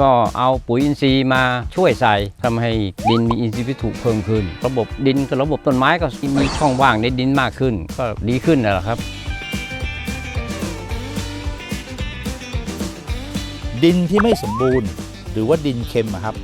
ก็เอาปุ๋ยอินทรีย์มาช่วยใส่ทำให้ดินมีอินทรีย์วัตถุเพิ่มขึ้น ระบบดินกับระบบต้นไม้ก็มีช่องว่างในดินมากขึ้น ก็ดีขึ้นนั่นแหละครับ ดินที่ไม่สมบูรณ์ หรือว่าดินเค็มอะครับ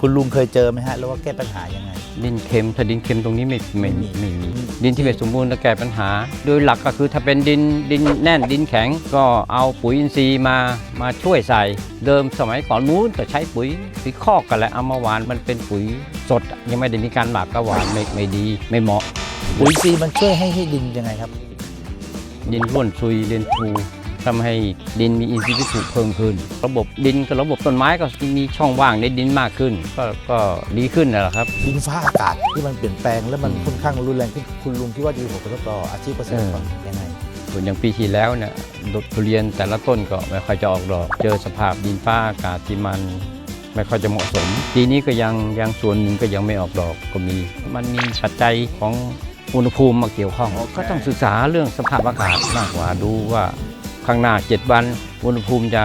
คุณลุงเคยเจอไหมฮะแล้วว่าแก้ปัญหายังไง ดินเค็มถ้าดินเค็มตรงนี้ไม่ไม่ไม่มีไม่มีอืม ดินที่ไม่สมบูรณ์จะแก้ปัญหา โดยหลักก็คือถ้าเป็นดินดินแน่นดินแข็ง ก็เอาปุ๋ยอินทรีย์มามาช่วยใส่ เดิมสมัยก่อนนู้นก็ใช้ปุ๋ยปุ๋ยคอกกันแหละเอามาหวานมันเป็นปุ๋ยสด ยังไม่ได้มีการหมักก็หวานไม่ไม่ดีไม่เหมาะ ปุ๋ยซีย์มันช่วยให้ให้ดินยังไงครับ ดินร่วนซุยเรียนฟู ทำให้ดินมีอินทรีย์วัตถุเพิ่มขึ้น ระบบดินกับระบบต้นไม้ก็มีช่องว่างในดินมากขึ้น ก็ก็ดีขึ้นนั่นแหละครับดินฟ้าอากาศที่มันเปลี่ยนแปลงแล้วมันอืมค่อนข้างรุนแรงขึ้นคุณลุงคิดว่าจะมีผลกระทบต่ออาชีพเกษตรกรยังไงส่วนอย่างปีที่แล้วเนี่ยดอกทุเรียนแต่ละต้นก็ไม่ค่อยจะออกดอก เจอสภาพดินฟ้าอากาศที่มันไม่ค่อยจะเหมาะสม ปีนี้ก็ยังยังส่วนหนึ่งก็ยังไม่ออกดอกก็มี มันมีปัจจัยของอุณหภูมิมาเกี่ยวข้อง ก็ต้องศึกษาเรื่องสภาพอากาศมากกว่าดูว่า ข้างหน้า 7 วัน อุณหภูมิจะ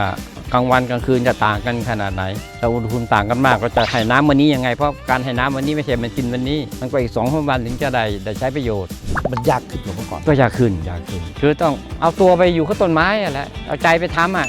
กลางวันกลางคืนจะต่างกันขนาดไหนถ้าอุณหภูมิต่างกันมากก็จะให้น้ำวันนี้ยังไง เพราะการให้น้ำวันนี้ไม่ใช่มันกินวันนี้ มันก็อีกสองสามวันถึงจะได้ได้ใช้ประโยชน์ มันยากขึ้นกว่าเมื่อก่อน ก็ยากขึ้นยากขึ้น คือต้องเอาตัวไปอยู่กับต้นไม้อะแหละเอาใจไปทำอะ